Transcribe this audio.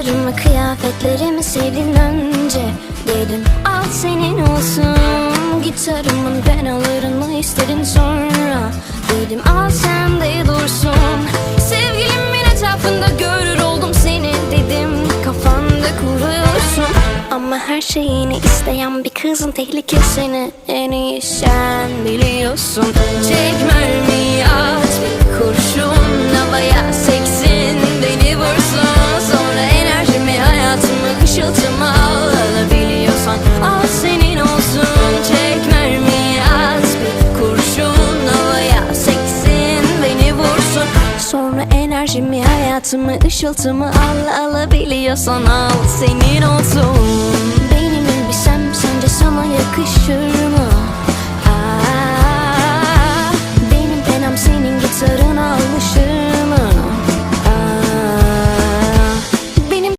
Saçlarımı kıyafetlerimi sevdin önce Dedim al senin olsun Gitarımın ben alırım mı istedin sonra? Dedim al sen de dursun Sevgilimin etrafında görür oldum seni. Dedim kafanda kuruyorsun Ama her şeyini isteyen bir kızın tehlikesini En iyi sen biliyorsun. Çek sonra enerjimi hayatımı ışıltımı al Alabiliyorsan al senin olsun Benim elbisem sence sana yakışır mı?